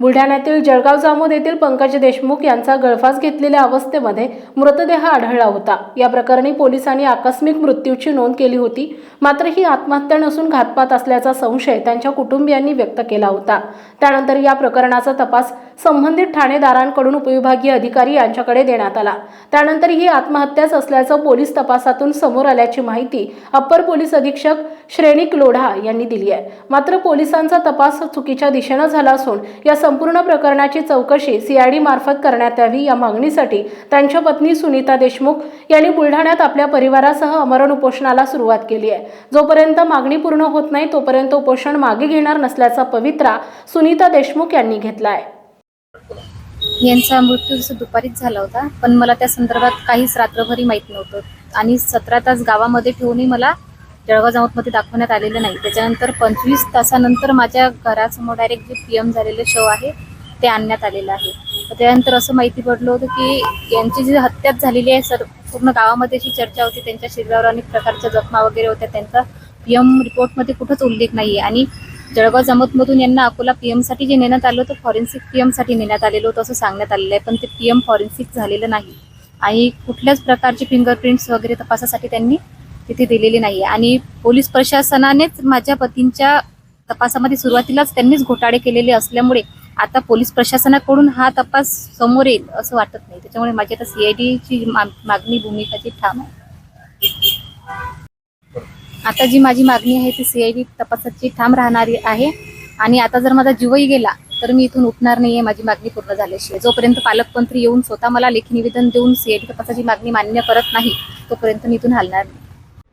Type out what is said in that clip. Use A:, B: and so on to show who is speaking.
A: बुलढाण्यातील जळगाव जामोद येथील पंकज देशमुख यांचा गळफास घेतलेल्या अवस्थेमध्ये मृतदेह आढळला होता. या प्रकरणी पोलिसांनी आकस्मिक मृत्यूची नोंद केली होती. मात्र ही आत्महत्या नसून घातपात असल्याचा संशय त्यांच्या कुटुंबियांनी व्यक्त केला होता. त्यानंतर या प्रकरणाचा तपास संबंधित ठाणेदारांकडून उपविभागीय अधिकारी यांच्याकडे देण्यात आला. त्यानंतर ही आत्महत्याच असल्याचं पोलीस तपासातून समोर आल्याची माहिती अप्पर पोलीस अधीक्षक श्रेणिक लोढा यांनी दिली आहे. मात्र पोलिसांचा तपास चुकीच्या दिशेनं झाला असून या संपूर्ण प्रकरणाची चौकशी सीआयडी मार्फत करण्यात यावी या मागणीसाठी त्यांच्या पत्नी सुनीता देशमुख यांनी बुलढाण्यात आपल्या परिवारासह अमरण उपोषणाला सुरुवात केली आहे. जोपर्यंत मागणी पूर्ण होत नाही तोपर्यंत उपोषण मागे घेणार नसल्याचा पवित्रा सुनीता देशमुख यांनी घेतला आहे
B: यांचा मृत्यू जसं दुपारीच झाला होता पण मला त्या संदर्भात काहीच रात्रभरी माहीत नव्हतं. आणि सतरा तास गावामध्ये ठेवूनही मला जळगाव जामोदमध्ये दाखवण्यात आलेलं नाही. त्याच्यानंतर पंचवीस तासानंतर माझ्या घरासमोर डायरेक्ट जे पी एम झालेलं शव आहे ते आणण्यात आलेलं आहे. त्यानंतर असं माहिती पडलं होतं की यांची जी हत्याच झालेली आहे सर पूर्ण गावामध्ये अशी चर्चा होती त्यांच्या शरीरावर अनेक प्रकारच्या जखमा वगैरे होत्या त्यांचा पी एम रिपोर्टमध्ये कुठंच उल्लेख नाही आहे आणि जळगाव जमतमधून यांना अकोला पी एमसाठी जे नेण्यात आलं होतं फॉरेन्सिक पी एमसाठी नेण्यात आलेलं होतं असं सांगण्यात आलेलं आहे. पण ते पी एम फॉरेन्सिक झालेलं नाही. आणि कुठल्याच प्रकारचे फिंगरप्रिंट्स वगैरे तपासासाठी त्यांनी तिथे दिलेली नाही आणि पोलीस प्रशासनानेच माझ्या पतींच्या तपासामध्ये सुरुवातीलाच त्यांनीच घोटाळे केलेले असल्यामुळे आता पोलीस प्रशासनाकडून हा तपास समोर येईल असं वाटत नाही. त्याच्यामुळे माझी आता सीआयडीची मागणी भूमिकाची ठाम आहे. आता जी माझी मागणी आहे ती सीआयडी तपासाची ठाम राहणारी आहे. आणि आता जर माझा जीवही गेला तर मी इथून उठणार नाहीये माझी मागणी पूर्ण झाल्याशिवाय. जोपर्यंत पालकमंत्री येऊन स्वतः मला लेखी निवेदन देऊन सीआयडी तपासाची मागणी मान्य करत नाही तोपर्यंत मी इथून हलणार नाही.